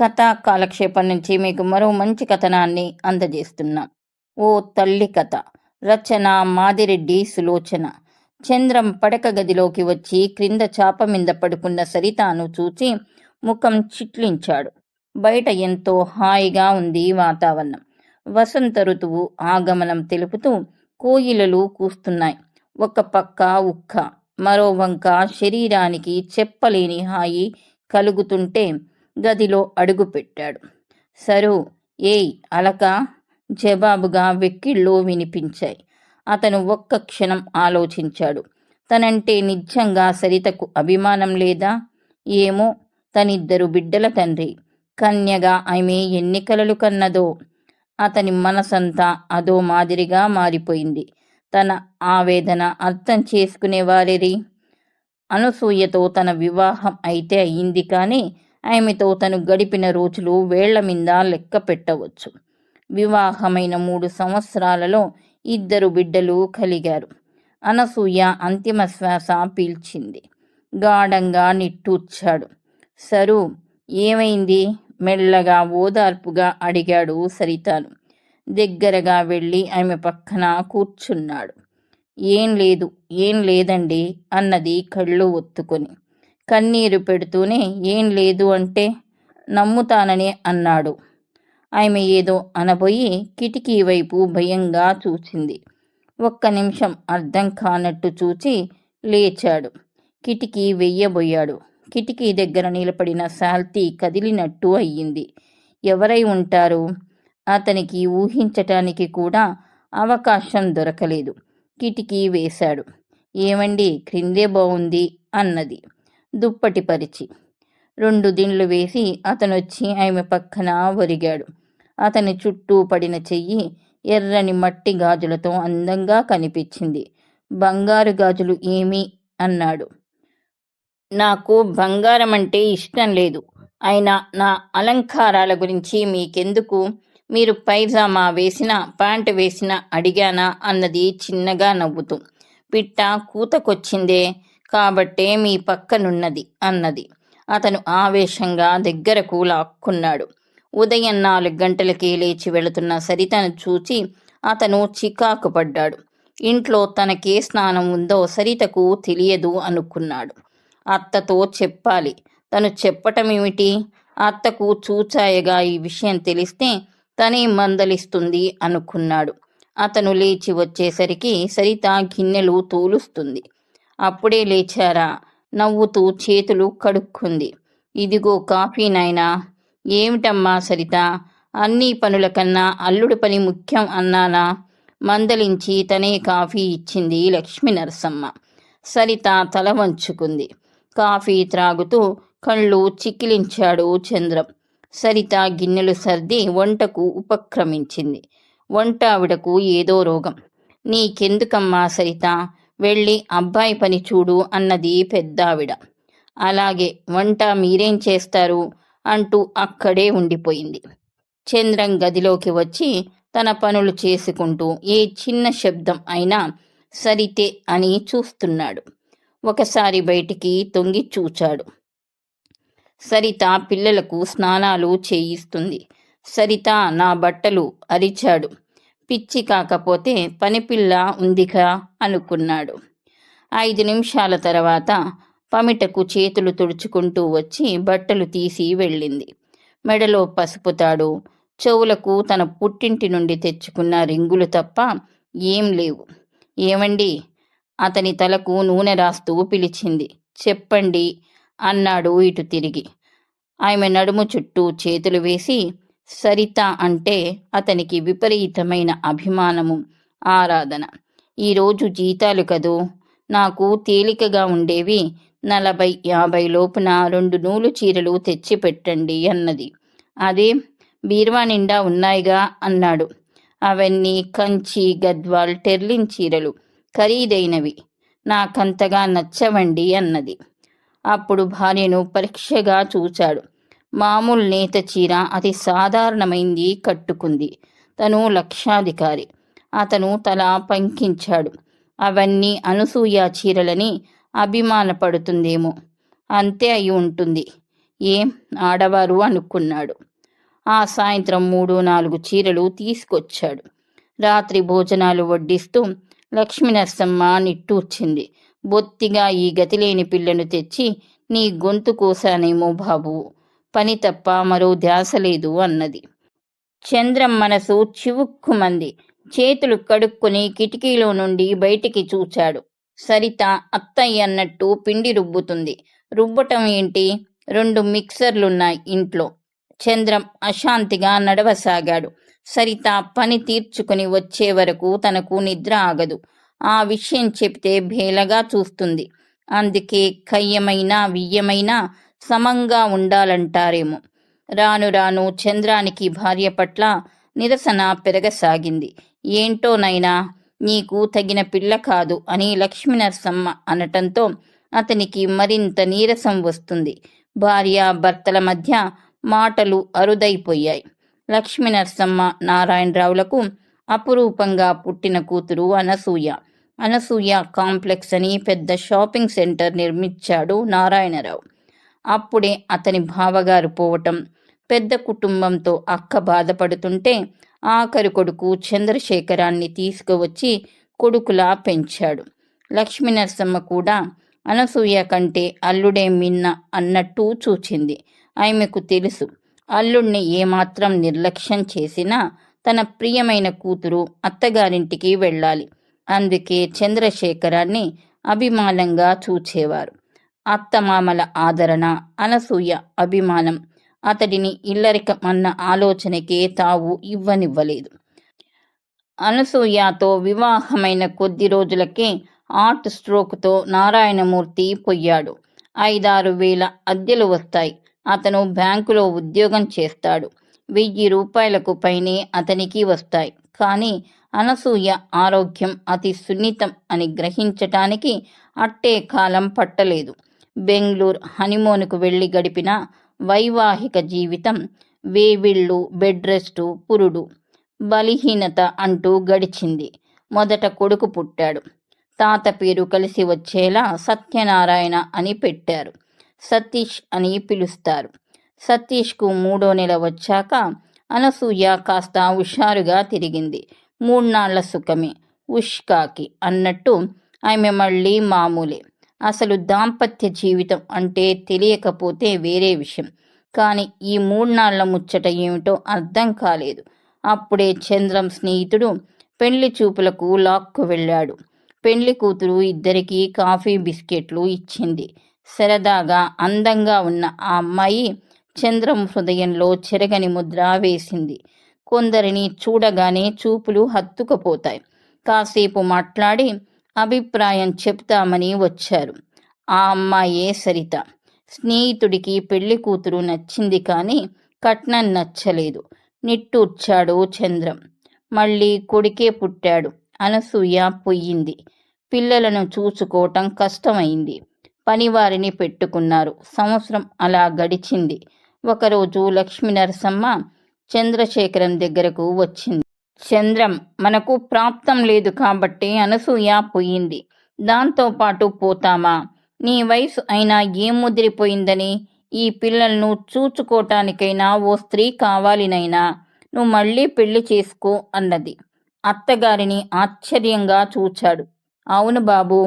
కథా కాలక్షేపం నుంచి మీకు మరో మంచి కథనాన్ని అందజేస్తున్నాం. ఓ తల్లి కథ రచన మాదిరెడ్డి సులోచన. చంద్రం పడక గదిలోకి వచ్చి క్రింద చాప మీద పడుకున్న సరితాను చూచి ముఖం చిట్లించాడు. బయట ఎంతో హాయిగా ఉంది వాతావరణం. వసంత ఋతువు ఆగమనం తెలుపుతూ కోయిలలు కూస్తున్నాయి. ఒక పక్క ఉక్క మరో వంక శరీరానికి చెప్పలేని హాయి కలుగుతుంటే గదిలో అడుగుపెట్టాడు సరు ఏయ్ అలక! జవాబుగా వెక్కిళ్ళు వినిపించాయి. అతను ఒక్క క్షణం ఆలోచించాడు. తనంటే నిజంగా సరితకు అభిమానం లేదా? ఏమో తనిద్దరు బిడ్డల తండ్రి. కన్యగా ఆమె ఎన్ని కలలు కన్నదో? అతని మనసంతా అదో మాదిరిగా మారిపోయింది. తన ఆవేదన అర్థం చేసుకునేవారిరి? అనసూయతో తన వివాహం అయితే అయింది కానీ ఆమెతో తను గడిపిన రోజులు వేళ్ళ మీద లెక్క పెట్టవచ్చు. వివాహమైన మూడు సంవత్సరాలలో ఇద్దరు బిడ్డలు కలిగారు. అనసూయ అంతిమ శ్వాస పీల్చింది. గాఢంగా నిట్టూర్చాడు. సరు ఏమైంది? మెల్లగా ఓదార్పుగా అడిగాడు సరితాను. దగ్గరగా వెళ్ళి ఆమె పక్కన కూర్చున్నాడు. ఏం లేదు ఏం లేదండి అన్నది కళ్ళు ఒత్తుకొని. కన్నీరు పెడుతూనే ఏం లేదు అంటే నమ్ముతానని అన్నాడు. ఆమె ఏదో అనబోయి కిటికీ వైపు భయంగా చూసింది ఒక్క నిమిషం అర్థం కానట్టు చూచి లేచాడు. కిటికీ వెయ్యబోయాడు. కిటికీ దగ్గర నిలబడిన శాల్తీ కదిలినట్టు అయ్యింది. ఎవరై ఉంటారు? అతనికి ఊహించటానికి కూడా అవకాశం దొరకలేదు. కిటికీ వేశాడు. ఏమండి క్రిందే బాగుంది అన్నది. దుప్పటి పరిచి. రెండు దిండ్లు వేసి అతనొచ్చి ఆమె పక్కన ఒరిగాడు. అతని చుట్టూ పడిన చెయ్యి ఎర్రని మట్టి గాజులతో అందంగా కనిపించింది. బంగారు గాజులు ఏమి? అన్నాడు. నాకు బంగారం అంటే ఇష్టం లేదు. అయినా నా అలంకారాల గురించి మీకెందుకు? మీరు పైజామా వేసిన ప్యాంటు వేసిన అడిగానా అన్నది చిన్నగా నవ్వుతూ. పిట్ట కూతకొచ్చిందే? కాబట్టే మీ పక్కనున్నది అన్నది. అతను ఆవేశంగా దగ్గరకు లాక్కున్నాడు. ఉదయం నాలుగు గంటలకే లేచి వెళుతున్న సరితను చూచి అతను చికాకు పడ్డాడు. ఇంట్లో తనకే స్నానం ఉందో సరితకు తెలియదు అనుకున్నాడు. అత్తతో చెప్పాలి. తను చెప్పటమేమిటి? అత్తకు చూచాయగా ఈ విషయం తెలిస్తే తనే మందలిస్తుంది అనుకున్నాడు. అతను లేచి వచ్చేసరికి సరిత గిన్నెలు తోలుస్తుంది. అప్పుడే లేచారా? నవ్వుతూ చేతులు కడుక్కుంది. ఇదిగో కాఫీ నాయనా. ఏమిటమ్మా సరిత? అన్ని పనుల కన్నా అల్లుడు పని ముఖ్యం అన్నానా? మందలించి తనే కాఫీ ఇచ్చింది లక్ష్మీ నరసమ్మ సరిత తల వంచుకుంది. కాఫీ త్రాగుతూ కళ్ళు చిక్కిలించాడు చంద్రం. సరిత గిన్నెలు సర్ది వంటకు ఉపక్రమించింది. వంట ఆవిడకు ఏదో రోగం. నీకెందుకమ్మా సరిత? వెళ్ళి అబ్బాయి పని చూడు అన్నది పెద్దావిడ. అలాగే వంట మీరేం చేస్తారు? అంటూ అక్కడే ఉండిపోయింది. చంద్రం గదిలోకి వచ్చి తన పనులు చేసుకుంటూ ఏ చిన్న శబ్దం అయినా సరితే అని చూస్తున్నాడు. ఒకసారి బయటికి తొంగి చూచాడు. సరిత పిల్లలకు స్నానాలు చేయిస్తుంది. సరిత నా బట్టలు అరిచాడు. పిచ్చి కాకపోతే పనిపిల్ల ఉందిగా అనుకున్నాడు. ఐదు నిమిషాల తర్వాత పమిటకు చేతులు తుడుచుకుంటూ వచ్చి బట్టలు తీసి వెళ్ళింది. మెడలో పసుపు తాడు చెవులకు తన పుట్టింటి నుండి తెచ్చుకున్న రింగులు తప్ప ఏం లేవు. ఏమండి? అతని తలకు నూనె రాస్తూ పిలిచింది. చెప్పండి అన్నాడు ఇటు తిరిగి. ఆమె నడుము చుట్టూ చేతులు వేసి సరిత అంటే అతనికి విపరీతమైన అభిమానము ఆరాధన. ఈరోజు జీతాలు కదూ? నాకు తేలికగా ఉండేవి నలభై యాభై లోపున రెండు నూలు చీరలు తెచ్చి పెట్టండి అన్నది. అదే బీర్వా నిండా ఉన్నాయిగా? అన్నాడు. అవన్నీ కంచి గద్వాల్ టెర్లిన్ చీరలు. ఖరీదైనవి. నాకంతగా నచ్చవండి అన్నది. అప్పుడు భార్యను పరీక్షగా చూచాడు మామూలు నేత చీర అతి సాధారణమైంది కట్టుకుంది. తను లక్షాధికారి. అతను తల పంకించాడు. అవన్నీ అనసూయ చీరలని అభిమానపడుతుందేమో. అంతే అయి ఉంటుంది. ఏం ఆడవారు అనుకున్నాడు. ఆ సాయంత్రం మూడు నాలుగు చీరలు తీసుకొచ్చాడు. రాత్రి భోజనాలు వడ్డిస్తూ లక్ష్మీనరసమ్మ నిట్టూర్చింది. బొత్తిగా ఈ గతిలేని పిల్లను తెచ్చి నీ గొంతు కోసానేమో బాబు. పని తప్ప మరో ధ్యాస లేదు అన్నది. చంద్రం మనసు చివుక్కుమంది. చేతులు కడుక్కుని కిటికీలో నుండి బయటికి చూచాడు. సరిత అత్తయ్య అన్నట్టు పిండి రుబ్బుతుంది. రుబ్బటం ఏంటి? రెండు మిక్సర్లున్నాయి ఇంట్లో. చంద్రం అశాంతిగా నడవసాగాడు. సరిత పని తీర్చుకుని వచ్చే వరకు తనకు నిద్ర ఆగదు. ఆ విషయం చెప్తే భేలగా చూస్తుంది. అందుకే కయ్యమైన వియ్యమైనా సమంగా ఉండాలంటారేమో. రాను రాను చంద్రానికి భార్య పట్ల నిరసన పెరగసాగింది. ఏంటోనైనా నీకు తగిన పిల్ల కాదు అని లక్ష్మీనరసమ్మ అనటంతో అతనికి మరింత నీరసం వస్తుంది. భార్య భర్తల మధ్య మాటలు అరుదైపోయాయి. లక్ష్మీనరసమ్మ నారాయణరావులకు అపురూపంగా పుట్టిన కూతురు అనసూయ. అనసూయ కాంప్లెక్స్ అని పెద్ద షాపింగ్ సెంటర్ నిర్మించాడు నారాయణరావు. అప్పుడే అతని బావగారు పోవటం. పెద్ద కుటుంబంతో అక్క బాధపడుతుంటే ఆఖరి కొడుకు చంద్రశేఖరాన్ని తీసుకువచ్చి కొడుకులా పెంచాడు. లక్ష్మీనరసమ్మ కూడా అనసూయ కంటే అల్లుడే మిన్న అన్నట్టు చూచింది. ఆమెకు తెలుసు అల్లుణ్ణి ఏమాత్రం నిర్లక్ష్యం చేసినా తన ప్రియమైన కూతురు అత్తగారింటికి వెళ్ళాలి. అందుకే చంద్రశేఖరాన్ని అభిమానంగా చూచేవారు. అత్తమామల ఆదరణ అనసూయ అభిమానం. అతడిని ఇల్లరికమన్న ఆలోచనకే తావు ఇవ్వనివ్వలేదు. అనసూయతో వివాహమైన కొద్ది రోజులకే ఆర్ట్ స్ట్రోక్తో నారాయణమూర్తి పొయ్యాడు. ఐదారు వేల అద్దెలు వస్తాయి. అతను బ్యాంకులో ఉద్యోగం చేస్తాడు. వెయ్యి రూపాయలకు పైనే అతనికి వస్తాయి. కానీ అనసూయ ఆరోగ్యం అతి సున్నితం అని గ్రహించటానికి అట్టే కాలం పట్టలేదు. బెంగళూరు హనీమూన్కు వెళ్ళి గడిపిన వైవాహిక జీవితం వేవిళ్ళు బెడ్ రెస్టు పురుడు బలహీనత అంటూ గడిచింది. మొదట కొడుకు పుట్టాడు. తాత పేరు కలిసి వచ్చేలా సత్యనారాయణ అని పెట్టారు. సతీష్ అని పిలుస్తారు. సతీష్కు మూడో నెల వచ్చాక అనసూయ కాస్త హుషారుగా తిరిగింది. మూడ్నాళ్ళ సుఖమే. ఉష్కాకి అన్నట్టు ఆమె మళ్ళీ మామూలే. అసలు దాంపత్య జీవితం అంటే తెలియకపోతే వేరే విషయం. కానీ ఈ మూడు నాళ్ళ ముచ్చట ఏమిటో అర్థం కాలేదు. అప్పుడే చంద్రం స్నేహితుడు పెళ్ళి చూపులకు లాక్కు వెళ్ళాడు. పెళ్ళి కూతురు ఇద్దరికీ కాఫీ బిస్కెట్లు ఇచ్చింది. సరదాగా అందంగా ఉన్న ఆ అమ్మాయి చంద్రం హృదయంలో చెరగని ముద్ర వేసింది. కొందరిని చూడగానే చూపులు హత్తుకుపోతాయి. కాసేపు మాట్లాడి అభిప్రాయం చెప్తామని వచ్చారు. ఆ అమ్మాయే సరిత. స్నేహితుడికి పెళ్ళి కూతురు నచ్చింది కానీ కట్నం నచ్చలేదు. నిట్టూర్చాడు చంద్రం. మళ్ళీ కొడుకే పుట్టాడు. అనసూయ పొయ్యింది. పిల్లలను చూసుకోవటం కష్టమైంది. పనివారిని పెట్టుకున్నారు. సంవత్సరం అలా గడిచింది. ఒకరోజు లక్ష్మీ నరసమ్మ చంద్రశేఖరం దగ్గరకు వచ్చింది. చంద్రం మనకు ప్రాప్తం లేదు కాబట్టి అనసూయ పోయింది. దాంతోపాటు పోతామా? నీ వయసు అయినా ఏం ముదిరిపోయిందని ఈ పిల్లలను చూచుకోటానికైనా ఓ స్త్రీ కావాలినైనా నువ్వు మళ్ళీ పెళ్ళి చేసుకో అన్నది. అత్తగారిని ఆశ్చర్యంగా చూచాడు. అవును బాబు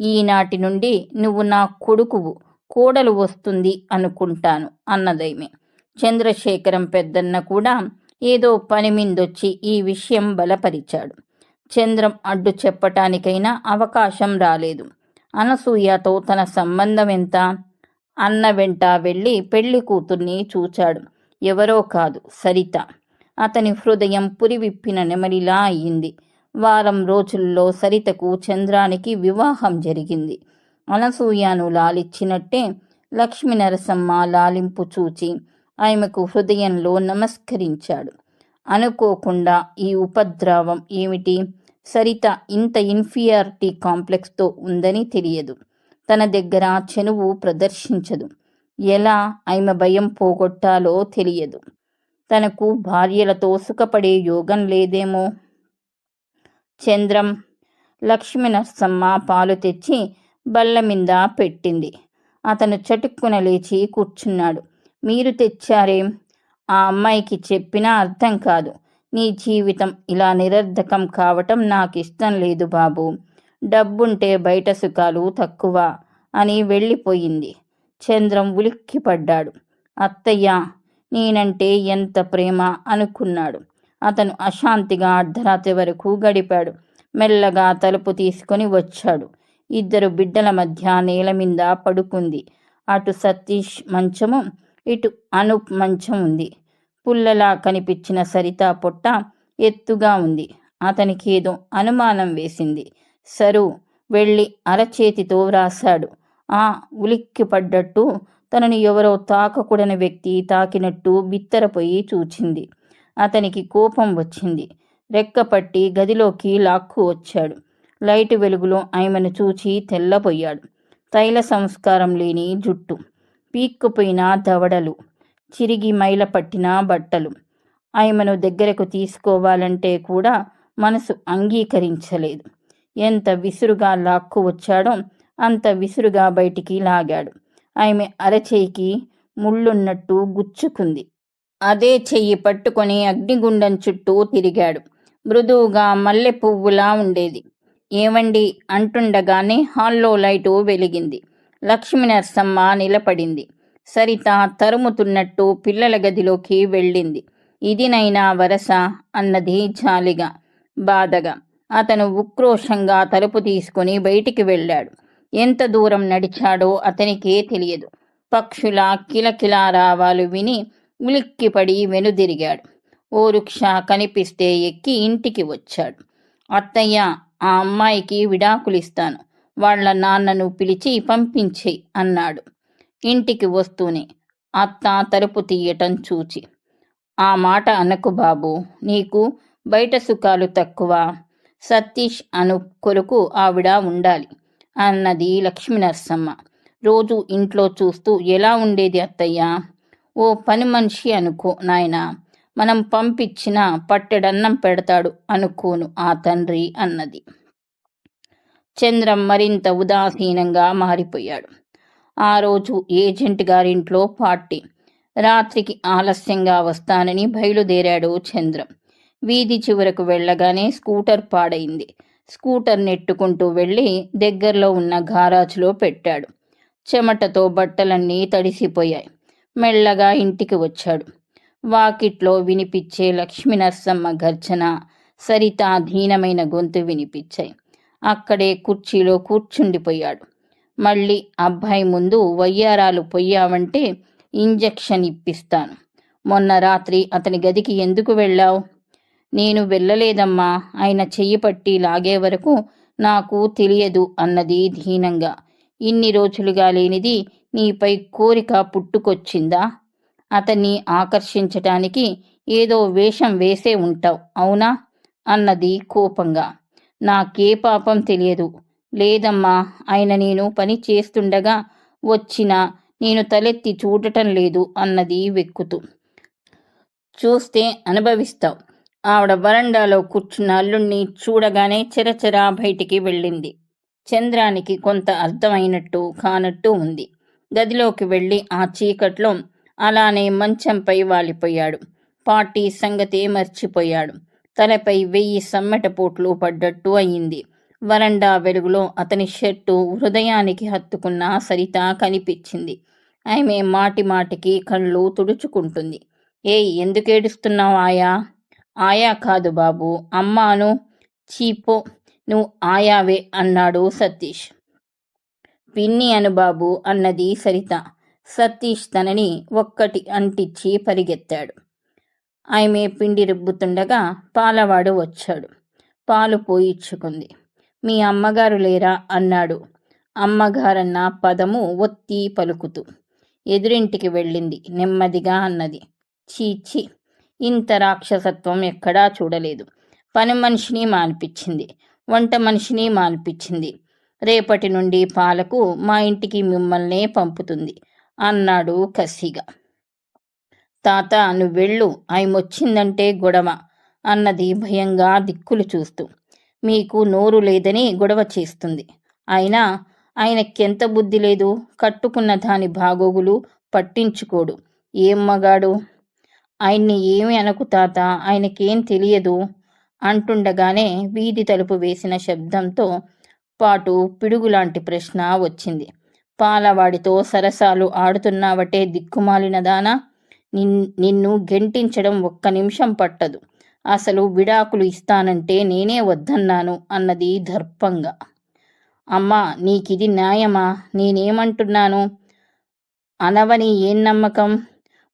ఈనాటి నుండి నువ్వు నా కొడుకువు. కోడలు వస్తుంది అనుకుంటాను అన్నదైమే. చంద్రశేఖరం పెద్దన్న కూడా ఏదో పని మీదొచ్చి ఈ విషయం బలపరిచాడు. చంద్రం అడ్డు చెప్పటానికైనా అవకాశం రాలేదు. అనసూయతో తన సంబంధం ఎంత? అన్న వెంట వెళ్ళి పెళ్ళి కూతుర్ని చూచాడు. ఎవరో కాదు సరిత. అతని హృదయం పురివిప్పిన నెమరిలా అయింది. వారం రోజుల్లో సరితకు చంద్రానికి వివాహం జరిగింది. అనసూయను లాలిచ్చినట్టే లక్ష్మీ నరసమ్మ లాలింపు చూచి ఆమెకు హృదయంలో నమస్కరించాడు. అనుకోకుండా ఈ ఉపద్రవం ఏమిటి? సరిత ఇంత ఇన్ఫీరియారిటీ కాంప్లెక్స్తో ఉందని తెలియదు. తన దగ్గర చెనువు ప్రదర్శించదు. ఎలా ఆమె భయం పోగొట్టాలో తెలియదు. తనకు భార్యలతో సుఖపడే యోగం లేదేమో? చంద్రం లక్ష్మీ నర్సమ్మ పాలు తెచ్చి బల్ల మీద పెట్టింది. అతను చటుక్కున లేచి కూర్చున్నాడు. మీరు తెచ్చారేం? ఆ అమ్మాయికి చెప్పినా అర్థం కాదు. నీ జీవితం ఇలా నిరర్ధకం కావటం నాకు ఇష్టం లేదు బాబు. డబ్బుంటే బయట సుఖాలు తక్కువ అని వెళ్ళిపోయింది. చంద్రం ఉలిక్కిపడ్డాడు. అత్తయ్య నేనంటే ఎంత ప్రేమ అనుకున్నాడు. అతను అశాంతిగా అర్ధరాత్రి వరకు గడిపాడు. మెల్లగా తలుపు తీసుకొని వచ్చాడు. ఇద్దరు బిడ్డల మధ్య నేల మీద పడుకుంది. అటు సతీష్ మంచము ఇటు అనూప్ మంచం ఉంది. పుల్లలా కనిపించిన సరిత పొట్ట ఎత్తుగా ఉంది. అతనికి ఏదో అనుమానం వేసింది. సరు వెళ్ళి అరచేతితో వ్రాశాడు. ఆ ఉలిక్కి పడ్డట్టు తనని ఎవరో తాకకూడని వ్యక్తి తాకినట్టు బిత్తరపోయి చూచింది. అతనికి కోపం వచ్చింది. రెక్కపట్టి గదిలోకి లాక్కు వచ్చాడు. లైట్ వెలుగులో ఆమెను చూచి తెల్లపోయాడు తైల సంస్కారం లేని జుట్టు. పీక్కుపోయిన దవడలు చిరిగి మైల పట్టిన బట్టలు. ఆయమను దగ్గరకు తీసుకోవాలంటే కూడా మనసు అంగీకరించలేదు. ఎంత విసురుగా లాక్కు వచ్చాడో అంత విసురుగా బయటికి లాగాడు. ఆమె అరచేయికి ముళ్ళున్నట్టు గుచ్చుకుంది. అదే చెయ్యి పట్టుకొని అగ్నిగుండం చుట్టూ తిరిగాడు. మృదువుగా మల్లె పువ్వులా ఉండేది. ఏమండి అంటుండగానే హాల్లో లైటు వెలిగింది. లక్ష్మి నరసమ్మ నిలబడింది. సరిత తరుముతున్నట్టు పిల్లల గదిలోకి వెళ్ళింది. ఇదినైనా వరస అన్నది జాలిగా బాధగా. అతను ఉక్రోషంగా తలుపు తీసుకుని బయటికి వెళ్ళాడు. ఎంత దూరం నడిచాడో అతనికే తెలియదు. పక్షుల కిలకిలా రావాలు విని ఉలిక్కిపడి వెనుదిరిగాడు. ఓ రిక్ష కనిపిస్తే ఎక్కి ఇంటికి వచ్చాడు. అత్తయ్య ఆ అమ్మాయికి విడాకులిస్తాను. వాళ్ళ నాన్నను పిలిచి పంపించే అన్నాడు. ఇంటికి వస్తూనే అత్త తలుపు తీయటం చూచి ఆ మాట అనకు బాబు నీకు బయట సుఖాలు తక్కువ. సతీష్ అను కొరకు ఆవిడ ఉండాలి అన్నది లక్ష్మీ నరసమ్మ రోజు ఇంట్లో చూస్తూ ఎలా ఉండేది అత్తయ్య? ఓ పని మనిషి అనుకో నాయనా. మనం పంపించిన పట్టెడన్నం పెడతాడు అనుకోను ఆ తండ్రి అన్నది. చంద్రం మరింత ఉదాసీనంగా మారిపోయాడు. ఆ రోజు ఏజెంట్ గారింట్లో పార్టీ. రాత్రికి ఆలస్యంగా వస్తానని బయలుదేరాడు చంద్రం. వీధి చివరకు వెళ్ళగానే స్కూటర్ పాడైంది. స్కూటర్ నెట్టుకుంటూ వెళ్ళి దగ్గరలో ఉన్న గారాజ్లో పెట్టాడు. చెమటతో బట్టలన్నీ తడిసిపోయాయి. మెల్లగా ఇంటికి వచ్చాడు. వాకిట్లో వినిపించే లక్ష్మీనరసమ్మ గర్జన సరిత దీనమైన గొంతు వినిపించాయి. అక్కడే కుర్చీలో కూర్చుండిపోయాడు. మళ్ళీ అబ్బాయి ముందు వయ్యారాలు పొయ్యావంటే ఇంజెక్షన్ ఇప్పిస్తాను. మొన్న రాత్రి అతని గదికి ఎందుకు వెళ్ళావు? నేను వెళ్ళలేదమ్మా. ఆయన చెయ్యి పట్టి లాగే వరకు నాకు తెలియదు అన్నది దీనంగా. ఇన్ని రోజులుగా లేనిది నీపై కోరిక పుట్టుకొచ్చిందా? అతన్ని ఆకర్షించటానికి ఏదో వేషం వేసే ఉంటావు అవునా? అన్నది కోపంగా. నాకే పాపం తెలియదు. లేదమ్మా ఆయన నేను పని చేస్తుండగా వచ్చిన నేను తలెత్తి చూడటం లేదు అన్నది వెక్కుతూ. చూస్తే అనుభవిస్తావు. ఆవిడ వరండాలో కూర్చున్న అల్లుణ్ణి చూడగానే చెరచెరా బయటికి వెళ్ళింది. చంద్రానికి కొంత అర్థమైనట్టు కానట్టు ఉంది. గదిలోకి వెళ్ళి ఆ చీకట్లో అలానే మంచంపై వాలిపోయాడు. పార్టీ సంగతే మర్చిపోయాడు. తలపై వెయ్యి సమ్మెటపోట్లు పడ్డట్టు అయింది. వరండా వెలుగులో అతని షర్టు హృదయానికి హత్తుకున్న సరిత కనిపించింది. ఆమె మాటి మాటికి కళ్ళు తుడుచుకుంటుంది. ఏయ్ ఎందుకేడుస్తున్నావు ఆయా? ఆయా కాదు బాబు అమ్మాను. చీపో నువ్వు ఆయావే అన్నాడు సతీష్. పిన్ని అను బాబు అన్నది సరిత. సతీష్ తనని ఒక్కటి అంటించి పరిగెత్తాడు. ఆమె పిండి రుబ్బుతుండగా పాలవాడు వచ్చాడు. పాలు పోయిచ్చుకుంది. మీ అమ్మగారు లేరా? అన్నాడు. అమ్మగారన్న పదము ఒత్తి పలుకుతూ ఎదురింటికి వెళ్ళింది. నెమ్మదిగా అన్నది. చీచి! ఇంత రాక్షసత్వం ఎక్కడా చూడలేదు. పని మనిషిని మానిపించింది. వంట మనిషిని మానిపించింది. రేపటి నుండి పాలకు మా ఇంటికి మిమ్మల్నే పంపుతుంది అన్నాడు కసిగా. తాత నువ్వెళ్ళు ఆయమొచ్చిందంటే గొడవ అన్నది భయంగా దిక్కులు చూస్తూ. మీకు నోరు లేదని గొడవ చేస్తుంది. అయినా ఆయనకెంత బుద్ధి లేదు. కట్టుకున్న దాని బాగోగులు పట్టించుకోడు. ఏం మగాడు? ఆయన్ని ఏమి అనకు తాత. ఆయనకేం తెలియదు అంటుండగానే వీధి తలుపు వేసిన శబ్దంతో పాటు పిడుగులాంటి ప్రశ్న వచ్చింది. పాలవాడితో సరసాలు ఆడుతున్నావటే దిక్కుమాలినదానా నిన్ను గెంటించడం ఒక్క నిమిషం పట్టదు. అసలు విడాకులు ఇస్తానంటే నేనే వద్దన్నాను అన్నది దర్పంగా. అమ్మా నీకిది న్యాయమా? నేనేమంటున్నాను? అనవని ఏం నమ్మకం?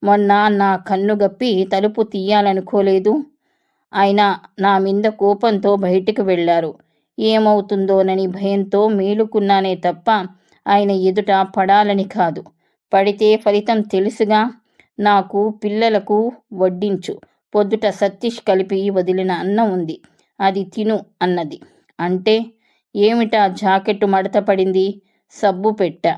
మొన్న నా కన్ను గప్పి తలుపు తీయాలనుకోలేదు. ఆయన నా మీద కోపంతో బయటికి వెళ్ళారు. ఏమవుతుందోనని భయంతో మేలుకున్నానే తప్ప ఆయన ఎదుట పడాలని కాదు. పడితే ఫలితం తెలుసుగా? నాకు పిల్లలకు వడ్డించు. పొద్దుట సతీష్ కలిపి వదిలిన అన్నం ఉంది. అది తిను అన్నది. అంటే ఏమిటా జాకెట్టు మడత పడింది? సబ్బు పెట్టా.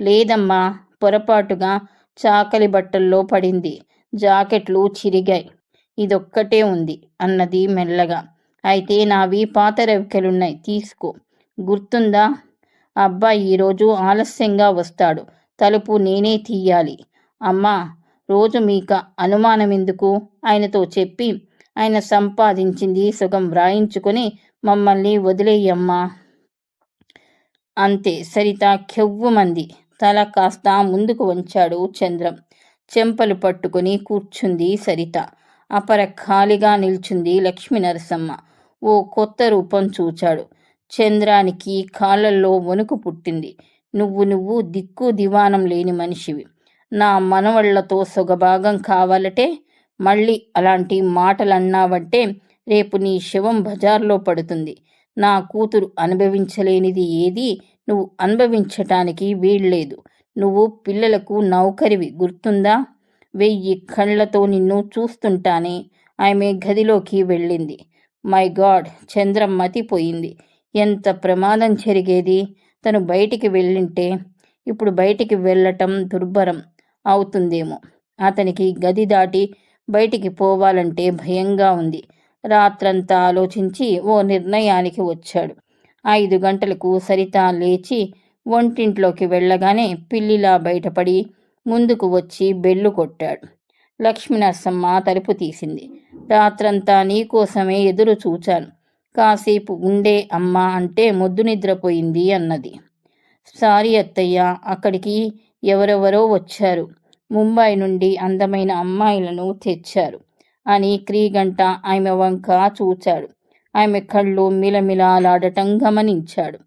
లేదమ్మా పొరపాటుగా చాకలి బట్టల్లో పడింది. జాకెట్లు చిరిగాయి. ఇదొక్కటే ఉంది అన్నది మెల్లగా. అయితే నావి పాత రవికెలున్నాయి. తీసుకో. గుర్తుందా? అబ్బాయి ఈరోజు ఆలస్యంగా వస్తాడు. తలుపు నేనే తీయాలి. అమ్మా రోజు మీక అనుమానం ఎందుకు ఆయనతో చెప్పి ఆయన సంపాదించింది సుఖం వ్రాయించుకొని మమ్మల్ని వదిలేయమ్మా. అంతే సరిత కెవ్వుమంది. తల కాస్త ముందుకు వంచాడు చంద్రం. చెంపలు పట్టుకుని కూర్చుంది సరిత. అపర ఖాళీగా నిల్చుంది లక్ష్మీ నరసమ్మ ఓ కొత్త రూపం చూచాడు. చంద్రానికి కాళ్ళల్లో వణుకు పుట్టింది. నువ్వు నువ్వు దిక్కు దివానం లేని మనిషివి. నా మనవళ్ళతో సొగభాగం కావాలటే మళ్ళీ అలాంటి మాటలన్నావంటే రేపు నీ శవం బజార్లో పడుతుంది. నా కూతురు అనుభవించలేనిది ఏది నువ్వు అనుభవించటానికి వీల్లేదు. నువ్వు పిల్లలకు నౌకరివి గుర్తుందా? వెయ్యి కళ్ళతో నిన్ను చూస్తుంటానే ఆమె గదిలోకి వెళ్ళింది. మై గాడ్ చంద్రం మతిపోయింది. ఎంత ప్రమాదం జరిగేది? తను బయటికి వెళ్ళింటే ఇప్పుడు బయటికి వెళ్ళటం దుర్భరం. అవుతుందేమో. అతనికి గది దాటి బయటికి పోవాలంటే భయంగా ఉంది. రాత్రంతా ఆలోచించి ఓ నిర్ణయానికి వచ్చాడు. ఐదు గంటలకు సరిత లేచి వంటింట్లోకి వెళ్ళగానే పిల్లిలా బయటపడి ముందుకు వచ్చి బెల్లు కొట్టాడు. లక్ష్మీనరసమ్మ తలుపు తీసింది. రాత్రంతా నీకోసమే ఎదురు చూచాను. కాసేపు ఉండే అమ్మా అంటే మొద్దు నిద్రపోయింది అన్నది. సారీ అత్తయ్య అక్కడికి ఎవరెవరో వచ్చారు. ముంబై నుండి అందమైన అమ్మాయిలను తెచ్చారు. అని క్రీగంట ఆమె వంక చూచాడు. ఆమె కళ్ళు మిలమిలాలాడటం గమనించాడు.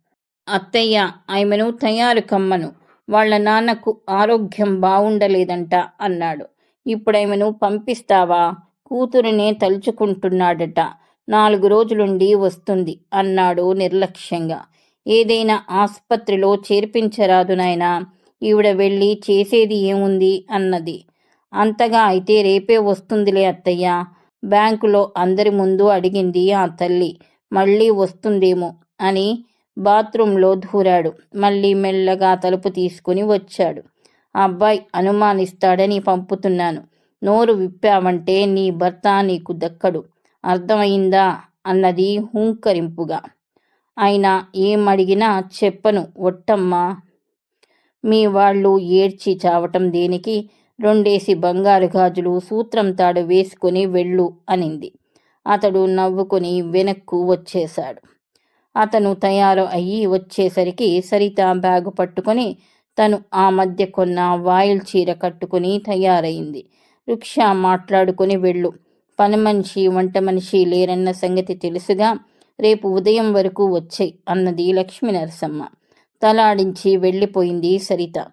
అత్తయ్య ఆమెను తయారు కమ్మను. వాళ్ళ నాన్నకు ఆరోగ్యం బావుండలేదంట అన్నాడు. ఇప్పుడు ఆమెను పంపిస్తావా? కూతురినే తలుచుకుంటున్నాడట. నాలుగు రోజులుండి వస్తుంది అన్నాడు నిర్లక్ష్యంగా. ఏదైనా ఆసుపత్రిలో చేర్పించరాదు నాయనా. ఈవిడ వెళ్ళి చేసేది ఏముంది అన్నది. అంతగా అయితే రేపే వస్తుందిలే అత్తయ్య. బ్యాంకులో అందరి ముందు అడిగింది ఆ తల్లి. మళ్ళీ వస్తుందేమో అని బాత్రూంలో దూరాడు. మళ్ళీ మెల్లగా తలుపు తీసుకుని వచ్చాడు. అబ్బాయి అనుమానిస్తాడని పంపుతున్నాను. నోరు విప్పావంటే నీ భర్త నీకు దక్కడు. అర్థమైందా? అన్నది హుంకరింపుగా. అయినా ఏం అడిగినా చెప్పను. ఒట్టమ్మా. మీ వాళ్ళు ఏడ్చి చావటం దేనికి? రెండేసి బంగారు గాజులు సూత్రం తాడు వేసుకుని వెళ్ళు అనింది. అతడు నవ్వుకొని వెనక్కు వచ్చేశాడు. అతను తయారు అయ్యి వచ్చేసరికి సరిత బ్యాగు పట్టుకొని తను ఆ మధ్య కొన్న వాయిల్ చీర కట్టుకుని తయారైంది. రుక్షా మాట్లాడుకుని వెళ్ళు. పని మనిషి వంట మనిషి లేరన్న సంగతి తెలుసుగా రేపు ఉదయం వరకు వచ్చాయి అన్నది లక్ష్మీ నరసమ్మ తలాడించి వెళ్ళిపోయింది సరిత.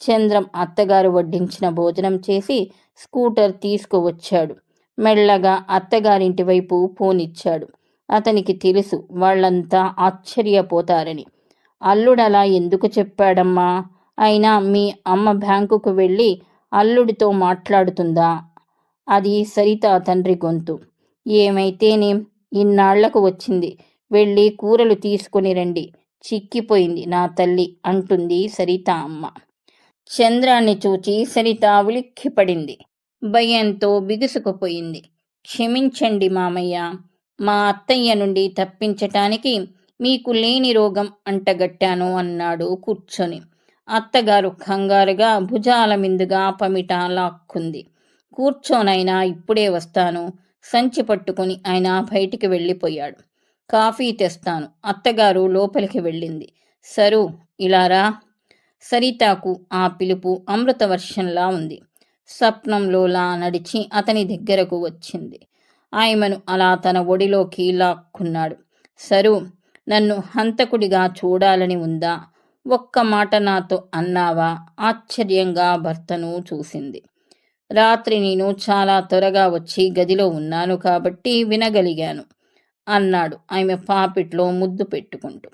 చంద్రం అత్తగారు వడ్డించిన భోజనం చేసి స్కూటర్ తీసుకువచ్చాడు. మెల్లగా అత్తగారింటి వైపు పోనిచ్చాడు అతనికి తెలుసు వాళ్ళంతా ఆశ్చర్యపోతారని. అల్లుడలా ఎందుకు చెప్పాడమ్మా? అయినా మీ అమ్మ బ్యాంకుకు వెళ్ళి అల్లుడితో మాట్లాడుతుందా? అది సరిత తండ్రి గొంతు. ఏమైతేనేం? ఇన్నాళ్ళకు వచ్చింది. వెళ్ళి కూరలు తీసుకుని రండి. చిక్కిపోయింది. నా తల్లి అంటుంది సరిత అమ్మ. చంద్రాన్ని చూచి సరిత ఉలిక్కిపడింది. భయంతో బిగుసుకుపోయింది. క్షమించండి మామయ్య. మా అత్తయ్య నుండి తప్పించటానికి మీకు లేని రోగం అంటగట్టాను అన్నాడు కూర్చొని. అత్తగారు కంగారుగా భుజాల మిందుగా పమిట లాక్కుంది. కూర్చోనైనా ఇప్పుడే వస్తాను. సంచి పట్టుకుని ఆయన బయటికి వెళ్ళిపోయాడు. కాఫీ తెస్తాను. అత్తగారు లోపలికి వెళ్ళింది. సరు ఇలారా సరితాకు ఆ పిలుపు అమృతవర్షంలా ఉంది. స్వప్నంలోలా నడిచి అతని దగ్గరకు వచ్చింది. ఆయమను అలా తన ఒడిలోకి లాక్కున్నాడు. సరు నన్ను హంతకుడిగా చూడాలని ఉందా? ఒక్క మాట నాతో అన్నావా? ఆశ్చర్యంగా భర్తను చూసింది. రాత్రి నేను చాలా త్వరగా వచ్చి గదిలో ఉన్నాను కాబట్టి వినగలిగాను. అన్నాడు. ఆమె పాపిట్లో ముద్దు పెట్టుకుంటూ.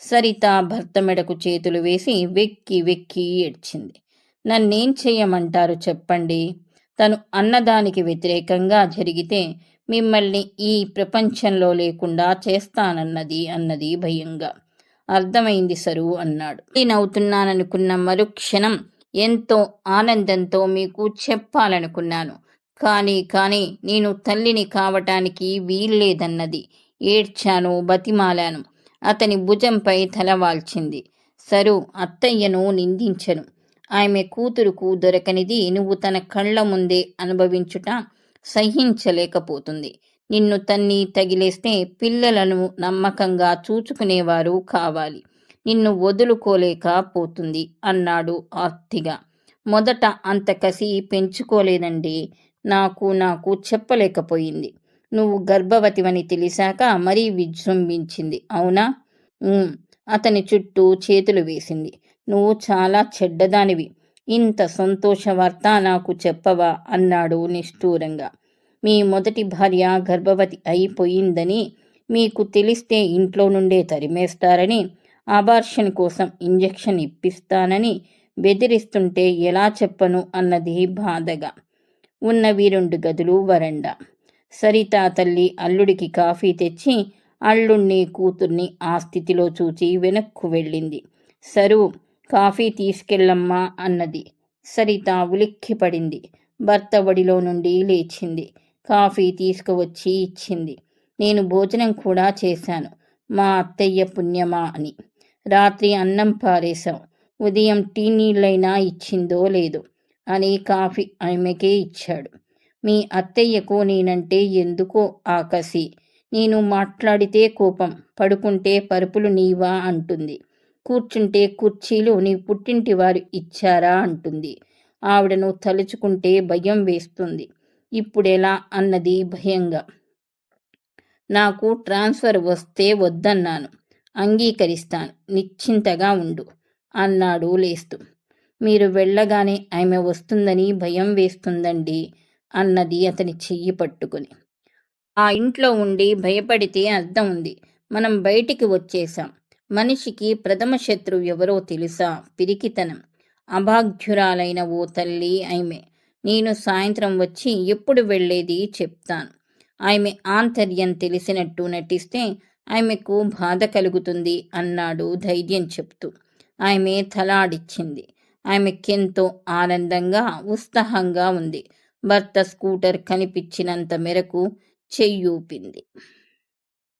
సరిత భర్త మెడకు చేతులు వేసి వెక్కి వెక్కి ఏడ్చింది. నన్నేం చెయ్యమంటారు చెప్పండి? తను అన్నదానికి వ్యతిరేకంగా జరిగితే మిమ్మల్ని ఈ ప్రపంచంలో లేకుండా చేస్తానన్నది అన్నది భయంగా. అర్థమైంది సరు అన్నాడు. నవ్వుతున్నాననుకున్న మరుక్షణం ఎంతో ఆనందంతో మీకు చెప్పాలనుకున్నాను. కానీ కానీ నేను తల్లిని కావటానికి వీల్లేదన్నది ఏడ్చాను బతిమాలాను. అతని భుజంపై తలవాల్చింది సరు అత్తయ్యను నిందించను. ఆమె కూతురుకు దొరకనిది నువ్వు తన కళ్ళ ముందే అనుభవించుట సహించలేకపోతుంది. నిన్ను తన్ని తగిలేస్తే పిల్లలను నమ్మకంగా చూచుకునేవారు కావాలి. నిన్ను వదులుకోలేకపోతుంది అన్నాడు ఆర్తిగా మొదట అంత కసి పెంచుకోలేదండి. నాకు నాకు చెప్పలేకపోయింది. నువ్వు గర్భవతివని తెలిసాక మరీ విజృంభించింది అవునా? అతని చుట్టూ చేతులు వేసింది. నువ్వు చాలా చెడ్డదానివి. ఇంత సంతోష వార్త నాకు చెప్పవా? అన్నాడు నిష్ఠూరంగా. మీ మొదటి భార్య గర్భవతి అయిపోయిందని మీకు తెలిస్తే ఇంట్లో నుండే తరిమేస్తారని అబార్షన్ కోసం ఇంజెక్షన్ ఇప్పిస్తానని బెదిరిస్తుంటే ఎలా చెప్పను? అన్నది బాధగా. ఉన్నవి రెండు గదులు వరండా. సరిత తల్లి అల్లుడికి కాఫీ తెచ్చి అల్లుణ్ణి కూతుర్ని ఆ స్థితిలో చూచి వెనక్కు వెళ్ళింది. సరు కాఫీ తీసుకెళ్ళమ్మా అన్నది. సరిత ఉలిక్కిపడింది భర్త ఒడిలో నుండి లేచింది. కాఫీ తీసుకువచ్చి ఇచ్చింది. నేను భోజనం కూడా చేశాను. మా అత్తయ్య పుణ్యమా అని. రాత్రి అన్నం పారేశాం. ఉదయం టీ నీళ్ళైనా ఇచ్చిందో లేదో. అని కాఫీ ఆమెకే ఇచ్చాడు. మీ అత్తయ్యకు నేనంటే ఎందుకో ఆకసి. నేను మాట్లాడితే కోపం పడుకుంటే పరుపులు నీవా అంటుంది. కూర్చుంటే కుర్చీలు నీ పుట్టింటి వారు ఇచ్చారా అంటుంది. ఆవిడను తలుచుకుంటే భయం వేస్తుంది. ఇప్పుడెలా అన్నది భయంగా. నాకు ట్రాన్స్ఫర్ వస్తే వద్దన్నాను. అంగీకరిస్తాను. నిశ్చింతగా ఉండు అన్నాడు లేస్తూ. మీరు వెళ్ళగానే ఆమె వస్తుందని భయం వేస్తుందండి అన్నది అతని చెయ్యి పట్టుకుని. ఆ ఇంట్లో ఉండి భయపడితే అర్థం ఉంది. మనం బయటికి వచ్చేశాం. మనిషికి ప్రథమ శత్రువు ఎవరో తెలుసా? పిరికితనం. అభాగ్యురాలైన ఓ తల్లి ఆమె. నేను సాయంత్రం వచ్చి ఎప్పుడు వెళ్ళేది చెప్తాను. ఆమె ఆంతర్యం తెలిసినట్టు నటిస్తే ఆమెకు బాధ కలుగుతుంది అన్నాడు ధైర్యం చెప్తూ. ఆమె తలాడిచ్చింది. ఆమెకెంతో ఆనందంగా ఉత్సాహంగా ఉంది. భర్త స్కూటర్ కనిపించినంత మేరకు చెయ్యూపింది.